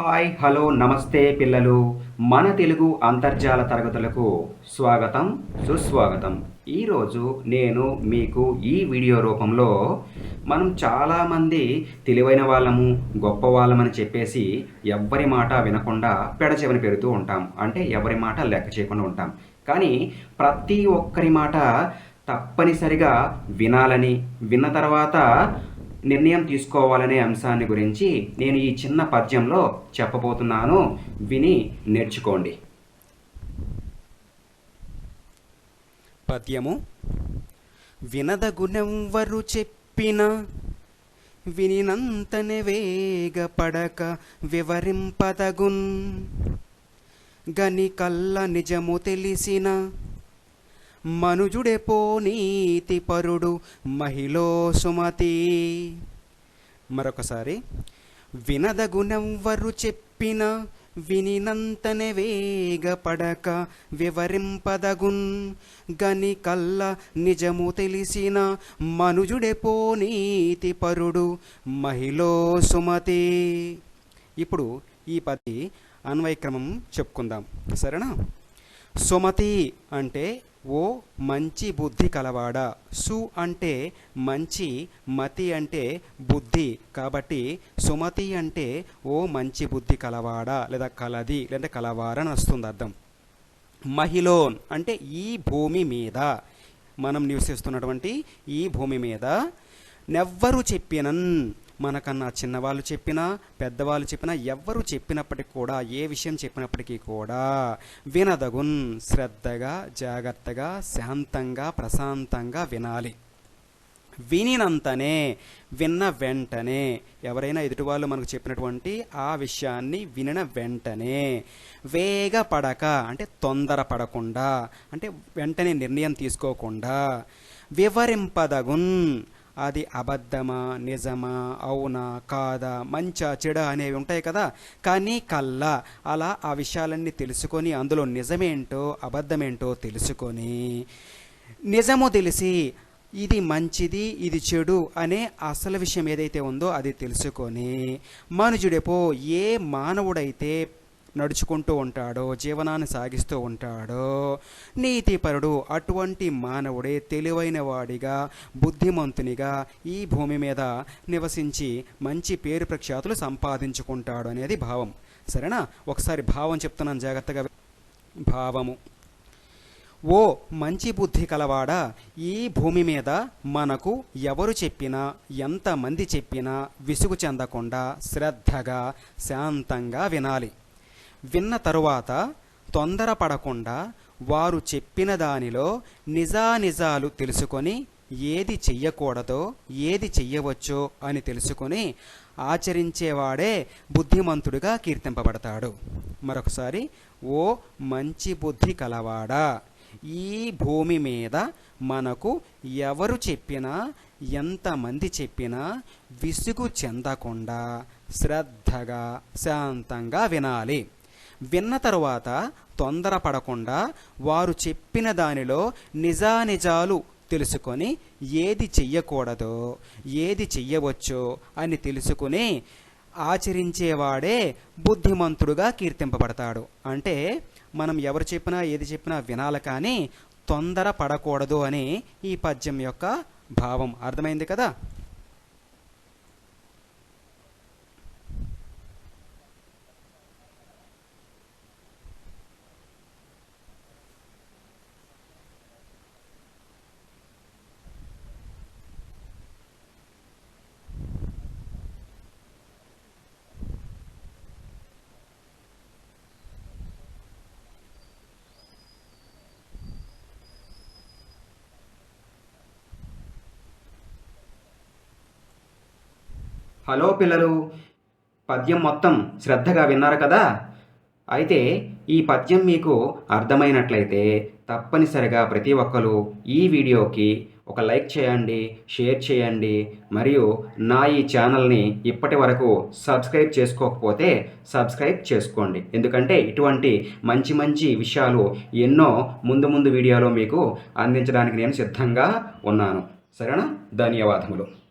Hi hello నమస్తే పిల్లలు. మన తెలుగు అంతర్జాల తరగతులకు స్వాగతం సుస్వాగతం. ఈరోజు నేను మీకు ఈ వీడియో రూపంలో మనం చాలామంది తెలివైన వాళ్ళము గొప్ప వాళ్ళమని చెప్పేసి ఎవ్వరి మాట వినకుండా పెడచెవిన పెడుతూ ఉంటాం. అంటే ఎవరి మాట లెక్క చేయకుండా ఉంటాం. కానీ ప్రతి ఒక్కరి మాట తప్పనిసరిగా వినాలని విన్న తర్వాత నిర్ణయం తీసుకోవాలనే అంశాన్ని గురించి నేను ఈ చిన్న పద్యంలో చెప్పబోతున్నాను. విని నేర్చుకోండి. పద్యము. వినదగునెవ్వరు చెప్పిన వినినంతనే వేగపడక వివరింపదగున్. గని కల్ల నిజము తెలిసిన మనుజుడెపో నీతి పరుడు మహిళో సుమతి. మరొకసారి వినదగునెవ్వరు చెప్పిన వినినంతనే వేగపడక వివరింపదగున్ గని కల్ల నిజము తెలిసిన మనుజుడెపో నీతి పరుడు మహిళో సుమతి. ఇప్పుడు ఈ పది అన్వయక్రమం చెప్పుకుందాం. సరేనా? సుమతి అంటే ఓ మంచి బుద్ధి కలవాడా? సు అంటే మంచి మతి అంటే బుద్ధి. కాబట్టి సుమతి అంటే ఓ మంచి బుద్ధి కలవాడా? లేదా కలది లేదా కలవారని వస్తుంది అర్థం. మహిళోన్ అంటే ఈ భూమి మీద. మనం నివసిస్తున్నటువంటి ఈ భూమి మీద. నెవ్వరు చెప్పినన్. మనకన్నా చిన్నవాళ్ళు చెప్పినా పెద్దవాళ్ళు చెప్పినా ఎవ్వరు చెప్పినప్పటికీ కూడా ఏ విషయం చెప్పినప్పటికీ కూడా వినదగున్ శ్రద్ధగా జాగ్రత్తగా శాంతంగా ప్రశాంతంగా వినాలి. వినినంతనే విన్న వెంటనే ఎవరైనా ఎదుటివాళ్ళు మనకు చెప్పినటువంటి ఆ విషయాన్ని వినిన వెంటనే వేగపడక అంటే తొందరపడకుండా అంటే వెంటనే నిర్ణయం తీసుకోకుండా వివరింపదగున్ అది అబద్ధమా నిజమా అవునా కాదా మంచా చెడ అనేవి ఉంటాయి కదా. కానీ కల్లా అలా ఆ విషయాలన్నీ తెలుసుకొని అందులో నిజమేంటో అబద్ధమేంటో తెలుసుకొని నిజము తెలిసి ఇది మంచిది ఇది చెడు అనే అసలు విషయం ఏదైతే ఉందో అది తెలుసుకొని మనుజుడెపో ఏ మానవుడైతే నడుచుకుంటూ ఉంటాడో జీవనాన్ని సాగిస్తూ ఉంటాడో నీతిపరుడు అటువంటి మానవుడే తెలివైన వాడిగా బుద్ధిమంతునిగా ఈ భూమి మీద నివసించి మంచి పేరు ప్రఖ్యాతులు సంపాదించుకుంటాడు అనేది భావం. సరేనా? ఒకసారి భావం చెప్తున్నాను జాగ్రత్తగా భావము. ఓ మంచి బుద్ధి కలవాడా? ఈ భూమి మీద మనకు ఎవరు చెప్పినా ఎంతమంది చెప్పినా విసుగు చెందకుండా శ్రద్ధగా శాంతంగా వినాలి. విన్న తరువాత తొందరపడకుండా వారు చెప్పిన దానిలో నిజానిజాలు తెలుసుకొని ఏది చెయ్యకూడదో ఏది చెయ్యవచ్చో అని తెలుసుకొని ఆచరించేవాడే బుద్ధిమంతుడిగా కీర్తింపబడతాడు. మరొకసారి ఓ మంచి బుద్ధి కలవాడా? ఈ భూమి మీద మనకు ఎవరు చెప్పినా ఎంతమంది చెప్పినా విసుగు చెందకుండా శ్రద్ధగా శాంతంగా వినాలి. విన్న తరువాత తొందరపడకుండా వారు చెప్పిన దానిలో నిజానిజాలు తెలుసుకొని ఏది చెయ్యకూడదో ఏది చెయ్యవచ్చో అని తెలుసుకుని ఆచరించేవాడే బుద్ధిమంతుడుగా కీర్తింపబడతాడు. అంటే మనం ఎవరు చెప్పినా ఏది చెప్పినా వినాలి కానీ తొందర పడకూడదు అని ఈ పద్యం యొక్క భావం. అర్థమైంది కదా? హలో పిల్లలు. పద్యం మొత్తం శ్రద్ధగా విన్నారు కదా? అయితే ఈ పద్యం మీకు అర్థమైనట్లయితే తప్పనిసరిగా ప్రతి ఒక్కరు ఈ వీడియోకి ఒక లైక్ చేయండి షేర్ చేయండి మరియు నా ఈ ఛానల్ని ఇప్పటి వరకు సబ్స్క్రైబ్ చేసుకోకపోతే సబ్స్క్రైబ్ చేసుకోండి. ఎందుకంటే ఇటువంటి మంచి మంచి విషయాలు ఎన్నో ముందు ముందు వీడియోలో మీకు అందించడానికి నేను సిద్ధంగా ఉన్నాను. సరేనా? ధన్యవాదములు.